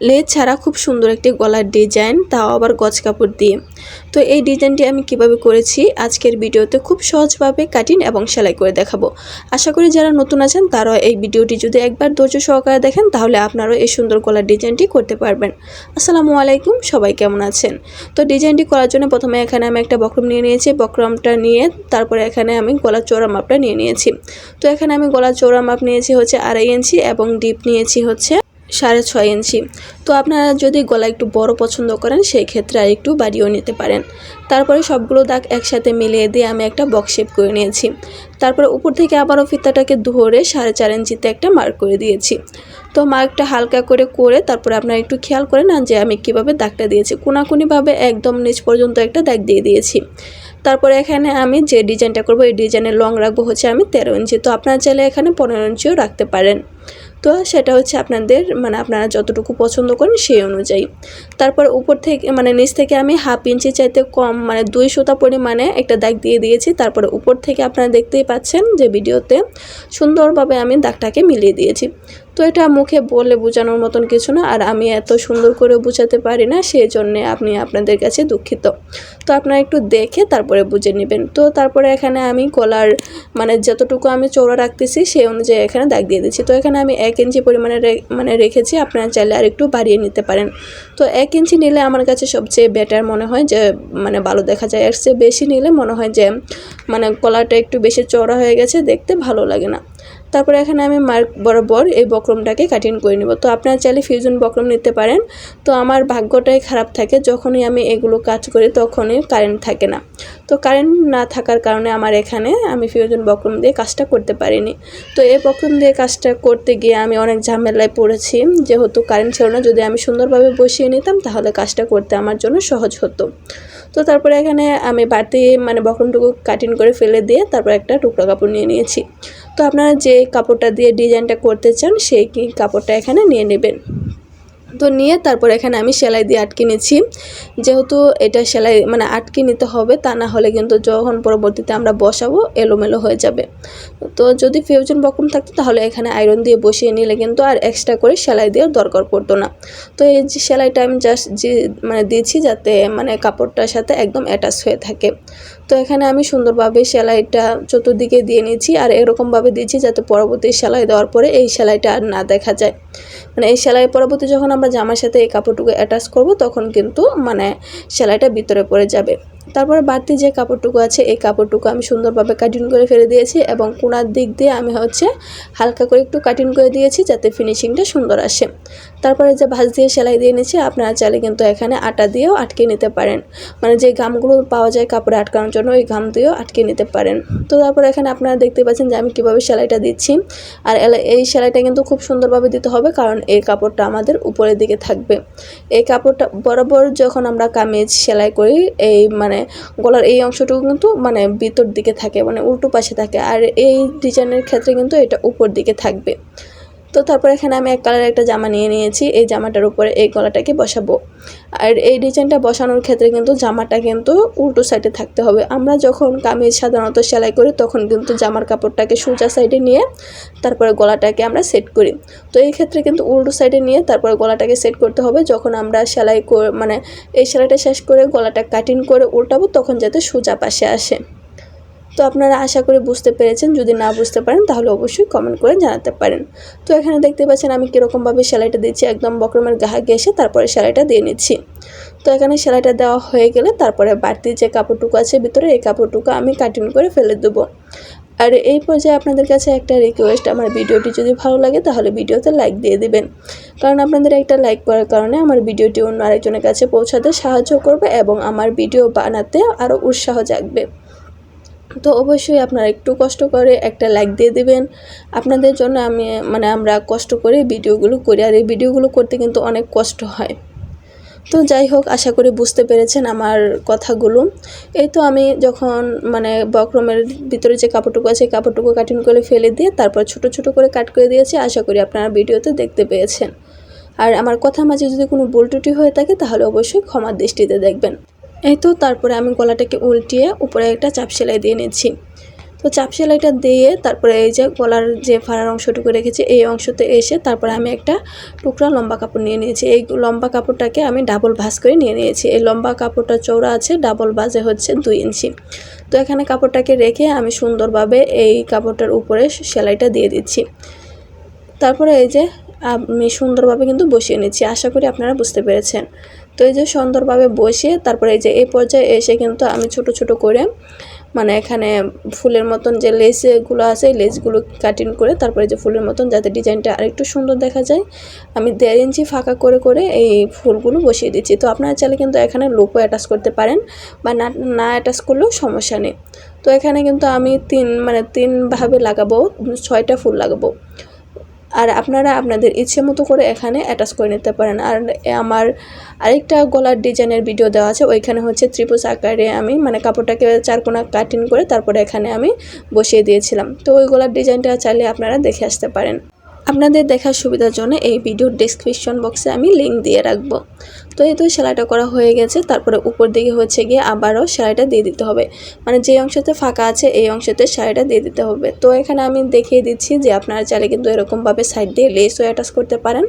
লেজ ছাড়া খুব সুন্দর একটি গলার ডিজাইন, তাও আবার গজ কাপড় দিয়ে। তো এই ডিজাইনটি আমি কীভাবে করেছি, আজকের ভিডিওতে খুব সহজভাবে কাটিং এবং সেলাই করে দেখাবো। আশা করি যারা নতুন আছেন তারা এই ভিডিওটি যদি একবার ধৈর্য সহকারে দেখেন, তাহলে আপনারাও এই সুন্দর গলার ডিজাইনটি করতে পারবেন। আসসালামু আলাইকুম, সবাই কেমন আছেন? তো ডিজাইনটি করার জন্য প্রথমে এখানে আমি একটা বক্রম নিয়ে নিয়েছি, বক্রমটা নিয়ে তারপরে এখানে আমি গলার চৌড়া মাপটা নিয়ে নিয়েছি। তো এখানে আমি গলার চৌড়া মাপ নিয়েছি হচ্ছে আড়াই ইঞ্চি এবং ডিপ নিয়েছি হচ্ছে সাড়ে ছয় ইঞ্চি। তো আপনারা যদি গলা একটু বড় পছন্দ করেন, সেই ক্ষেত্রে আর একটু বাড়িয়েও নিতে পারেন। তারপরে সবগুলো দাগ একসাথে মিলিয়ে দিয়ে আমি একটা বক্স শেপ করে নিয়েছি। তারপরে উপর থেকে আবারও ফিতাটাকে ধরে সাড়ে চার ইঞ্চিতে একটা মার্ক করে দিয়েছি। তো মার্কটা হালকা করে করে তারপরে আপনারা একটু খেয়াল করে না যে আমি কীভাবে দাগটা দিয়েছি। কোনাকুনিভাবে একদম নিচ পর্যন্ত একটা দাগ দিয়ে দিয়েছি। তারপরে এখানে আমি যে ডিজাইনটা করব, এই ডিজাইনের লং রাখব হচ্ছে আমি তেরো ইঞ্চি। তো আপনারা চাইলে এখানে পনেরো ইঞ্চিও রাখতে পারেন। তো সেটা হচ্ছে আপনাদের মানে আপনারা যতটুকু পছন্দ করেন সেই অনুযায়ী। তারপর উপর থেকে মানে নিচ থেকে আমি হাফ ইঞ্চি চাইতে কম মানে দুই সুতা পরিমাণে একটা দাগ দিয়ে দিয়েছি। তারপরে উপর থেকে আপনারা দেখতেই পাচ্ছেন যে ভিডিওতে সুন্দরভাবে আমি দাগটাকে মিলিয়ে দিয়েছি। তো এটা মুখে বলে বোঝানোর মতন কিছু না, আর আমি এত সুন্দর করে বোঝাতে পারি না সেই জন্যে আপনি আপনাদের কাছে দুঃখিত। তো আপনারা একটু দেখে তারপরে বুঝে নেবেন। তো তারপরে এখানে আমি গলার মানে যতটুকু আমি চৌড়া রাখতেছি সেই অনুযায়ী এখানে দাগ দিয়ে দিচ্ছি। তো এখানে আমি এক ইঞ্চি পরিমাণে মানে রেখেছি, আপনারা চাইলে আর একটু বাড়িয়ে নিতে পারেন। তো এক ইঞ্চি নিলে আমার কাছে সবচেয়ে বেটার মনে হয় যে মানে ভালো দেখা যায়। এর চেয়ে বেশি নিলে মনে হয় যে মানে গলাটা একটু বেশি চওড়া হয়ে গেছে, দেখতে ভালো লাগে না। তারপরে এখানে আমি মার্ক বরাবর এই বক্রমটাকে কাটিং করে নেব। তো আপনারা চাইলে ফিউজন বক্রম নিতে পারেন। তো আমার ভাগ্যটাই খারাপ থাকে, যখনই আমি এগুলো কাজ করি তখনই কারেন্ট থাকে না। তো কারেন্ট না থাকার কারণে আমার এখানে আমি ফিউজন বক্রম দিয়ে কাজটা করতে পারিনি। তো এই বক্রম দিয়ে কাজটা করতে গিয়ে আমি অনেক ঝামেলায় পড়েছি, যেহেতু কারেন্ট ছিল না। যদি আমি সুন্দরভাবে বসিয়ে নিতাম, তাহলে কাজটা করতে আমার জন্য সহজ হতো। তো তারপরে এখানে আমি বাড়তি মানে বক্রমটুকু কাটিং করে ফেলে দিয়ে তারপর একটা টুকরো কাপড় নিয়ে নিয়েছি। তো আপনারা যে কাপড়টা দিয়ে ডিজাইনটা করতে চান, সেই কাপড়টা এখানে নিয়ে নেবেন। তো নিয়ে তারপর এখানে আমি সেলাই দিয়ে আটকে নিয়েছি। যেহেতু এটা সেলাই মানে আটকে নিতে হবে, তা না হলে কিন্তু যখন পরবর্তীতে আমরা বসাবো, এলোমেলো হয়ে যাবে। তো যদি ফিউজন বকম থাকতো তাহলে এখানে আয়রন দিয়ে বসিয়ে নিলে কিন্তু আর এক্সট্রা করে সেলাই দেওয়ার দরকার পড়তো না। তো এই যে সেলাইটা আমি জাস্ট যে মানে দিয়েছি, যাতে মানে কাপড়টার সাথে একদম অ্যাটাচ হয়ে থাকে। তো এখানে আমি সুন্দরভাবে সেলাইটা চতুর্দিকে দিয়ে নিয়েছি আর এরকমভাবে দিয়েছি যাতে পরবর্তী সেলাই দেওয়ার পরে এই সেলাইটা আর না দেখা যায়। মানে এই সেলাই পরবর্তী যখন আমরা জামার সাথে এই কাপড়টুকু অ্যাটাচ করব, তখন কিন্তু মানে সেলাইটা ভিতরে পড়ে যাবে। তারপরে বাড়তি যে কাপড়টুকু আছে, এই কাপড়টুকু আমি সুন্দরভাবে কাটিং করে ফেলে দিয়েছি এবং কোনার দিক দিয়ে আমি হচ্ছে হালকা করে একটু কাটিং করে দিয়েছি যাতে ফিনিশিংটা সুন্দর আসে। তারপরে যে ভাঁজ দিয়ে সেলাই দিয়ে নিয়েছি আপনারা চাইলে কিন্তু এখানে আটা দিয়েও আটকে নিতে পারেন। মানে যে গামগুলো পাওয়া যায় কাপড়ে আটকানোর জন্য, ওই গাম দিয়েও আটকে নিতে পারেন। তো তারপর এখানে আপনারা দেখতে পাচ্ছেন যে আমি কীভাবে সেলাইটা দিচ্ছি। আর এই সেলাইটা কিন্তু খুব সুন্দরভাবে দিতে হবে, কারণ এই কাপড়টা আমাদের উপরের দিকে থাকবে। এই কাপড়টা বরাবর যখন আমরা কামিজ সেলাই করি, এই মানে গলার এই অংশটুকু কিন্তু মানে ভিতর দিকে থাকে মানে উল্টো পাশে থাকে। আর এই ডিজাইনের ক্ষেত্রে কিন্তু এটা উপর দিকে থাকবে। তো তারপর এখানে আমি এক কালারের একটা জামা নিয়ে নিয়েছি। এই জামাটার উপরে এই গলাটাকে বসাবো। আর এই ডিজাইনটা বসানোর ক্ষেত্রে কিন্তু জামাটা কিন্তু উল্টো সাইডে থাকতে হবে। আমরা যখন কামিজ সাধারণত সেলাই করি, তখন কিন্তু জামার কাপড়টাকে সোজা সাইডে নিয়ে তারপরে গলাটাকে আমরা সেট করি। তো এই ক্ষেত্রে কিন্তু উল্টো সাইডে নিয়ে তারপরে গলাটাকে সেট করতে হবে। যখন আমরা সেলাই মানে এই সেলাইটা শেষ করে গলাটা কাটিং করে উল্টাবো, তখন যাতে সোজা পাশে আসে। তো আপনারা আশা করে বুঝতে পেরেছেন, যদি না বুঝতে পারেন তাহলে অবশ্যই কমেন্ট করে জানাতে পারেন। তো এখানে দেখতে পাচ্ছেন আমি কীরকমভাবে সেলাইটা দিচ্ছি। একদম বক্রমের গাহা ঘেসে তারপরে সেলাইটা দিয়ে নিচ্ছি। তো এখানে সেলাইটা দেওয়া হয়ে গেলে তারপরে বাড়তি যে কাপড়টুকু আছে ভিতরে এই কাপড়টুকু আমি কাটিং করে ফেলে দেবো। আর এই পর্যায়ে আপনাদের কাছে একটা রিকোয়েস্ট আমার ভিডিওটি যদি ভালো লাগে তাহলে ভিডিওতে লাইক দিয়ে দিবেন। কারণ আপনাদের একটা লাইক করার কারণে আমার ভিডিওটি অন্য আরেকজনের কাছে পৌঁছাতে সাহায্য করবে এবং আমার ভিডিও বানাতে আরও উৎসাহ জাগবে। তো অবশ্যই আপনারা একটু কষ্ট করে একটা লাইক দিয়ে দেবেন। আপনাদের জন্য আমি মানে আমরা কষ্ট করে ভিডিওগুলো করি আর এই ভিডিওগুলো করতে কিন্তু অনেক কষ্ট হয়। তো যাই হোক, আশা করি বুঝতে পেরেছেন আমার কথাগুলো। এই তো আমি যখন মানে বক্রমের ভিতরে যে কাপড়টুকু আছে কাপড়টুকু কাটিং করে ফেলে দিয়ে তারপর ছোট ছোট করে কাট করে দিয়েছি। আশা করি আপনারা ভিডিওতে দেখতে পেয়েছেন। আর আমার কথা মাঝে যদি কোনো ভুল হয়ে থাকে, তাহলে অবশ্যই ক্ষমার দৃষ্টিতে দেখবেন। এই তো, তারপরে আমি গলাটাকে উল্টিয়ে উপরে একটা চাপ সেলাই দিয়ে নিচ্ছি। তো চাপ সেলাইটা দিয়ে তারপরে এই যে গলার যে ফাড়ার অংশটুকু রেখেছি, এই অংশতে এসে তারপরে আমি একটা টুকরা লম্বা কাপড় নিয়ে নিয়েছি। এই লম্বা কাপড়টাকে আমি ডাবল ভাঁজ করে নিয়ে নিয়েছি। এই লম্বা কাপড়টা চৌড়া আছে, ডাবল ভাঁজে হচ্ছে দুই ইঞ্চি। তো এখানে কাপড়টাকে রেখে আমি সুন্দরভাবে এই কাপড়টার উপরে সেলাইটা দিয়ে দিচ্ছি। তারপরে এই যে আমি সুন্দরভাবে কিন্তু বসিয়ে নিচ্ছি। আশা করি আপনারা বুঝতে পেরেছেন। তো এই যে সুন্দরভাবে বসে, তারপরে এই যে এই পর্যায়ে এসে কিন্তু আমি ছোট ছোট করে মানে এখানে ফুলের মতন যে লেসগুলো আছে, এই লেসগুলো কাটিং করে, তারপরে যে ফুলের মতন যাতে ডিজাইনটা আরেকটু সুন্দর দেখা যায়, আমি দেড় ইঞ্চি ফাঁকা করে করে এই ফুলগুলো বসিয়ে দিচ্ছি। তো আপনারা চাইলে কিন্তু এখানে লোপও অ্যাটাচ করতে পারেন বা না না অ্যাটাচ করলেও সমস্যা নেই। তো এখানে কিন্তু আমি তিন মানে তিনভাবে লাগাবো, ছয়টা ফুল লাগাবো। আর আপনারা আপনাদের ইচ্ছে মতো করে এখানে অ্যাটাচ করে নিতে পারেন। আর আমার আরেকটা গলার ডিজাইনের ভিডিও দেওয়া আছে, ওইখানে হচ্ছে ত্রিপুজ আকারে আমি মানে কাপড়টাকে চারকোনা কাটিং করে তারপরে এখানে আমি বসিয়ে দিয়েছিলাম। তো ওই গলার ডিজাইনটা চাইলে আপনারা দেখে আসতে পারেন। আপনাদের দেখার সুবিধার জন্য এই ভিডিওর ডিসক্রিপশন বক্সে আমি লিঙ্ক দিয়ে রাখব। তো এই তো সেলাইটা করা হয়ে গেছে, তারপরে উপর দিকে হচ্ছে গিয়ে আবারও সেলাইটা দিয়ে দিতে হবে। মানে যে অংশতে ফাঁকা আছে, এই অংশতে সেলাইটা দিয়ে দিতে হবে। তো এখানে আমি দেখিয়ে দিচ্ছি যে আপনারা চাইলে কিন্তু এরকমভাবে সাইড দিয়ে লেসও অ্যাটাচ করতে পারেন,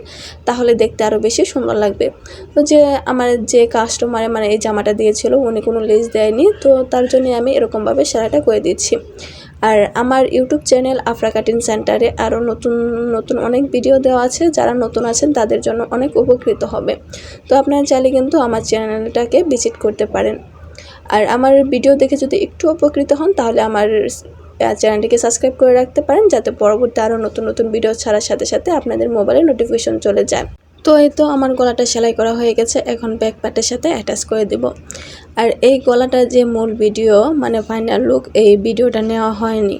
তাহলে দেখতে আরও বেশি সুন্দর লাগবে। তো যে আমার যে কাস্টমারে মানে এই জামাটা দিয়েছিল, উনি কোনো লেস দেয়নি, তো তার জন্য আমি এরকমভাবে সেলাইটা করে দিচ্ছি। আর আমার ইউটিউব চ্যানেল আফরা কাটিং সেন্টারে আরও নতুন নতুন অনেক ভিডিও দেওয়া আছে। যারা নতুন আছেন, তাদের জন্য অনেক উপকৃত হবে। তো আপনারা চাইলে কিন্তু আমার চ্যানেলটাকে ভিজিট করতে পারেন। আর আমার ভিডিও দেখে যদি একটু উপকৃত হন, তাহলে আমার চ্যানেলটিকে সাবস্ক্রাইব করে রাখতে পারেন, যাতে পরবর্তী আরও নতুন নতুন ভিডিও ছাড়ার সাথে সাথে আপনাদের মোবাইলে নোটিফিকেশন চলে যায়। তো এই তো আমার গলাটা সেলাই করা হয়ে গেছে, এখন ব্যাক পার্টের সাথে অ্যাটাচ করে দেব। আর এই গলাটা যে মূল ভিডিও মানে ফাইনাল লুক এই ভিডিওটা নেওয়া হয়নি।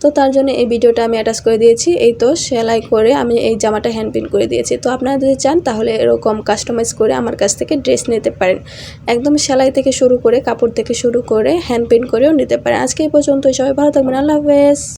তো তার জন্য এই ভিডিওটা আমি অ্যাটাচ করে দিয়েছি। এই তো সেলাই করে আমি এই জামাটা হ্যান্ড প্রিন্ট করে দিয়েছি। তো আপনারা যদি চান, তাহলে এরকম কাস্টমাইজ করে আমার কাছ থেকে ড্রেস নিতে পারেন। একদম সেলাই থেকে শুরু করে, কাপড় থেকে শুরু করে হ্যান্ড প্রিন্ট করেও নিতে পারেন। আজকে এই পর্যন্ত সবাই ভালো থাকবেন। আল্লাহ হাফেজ।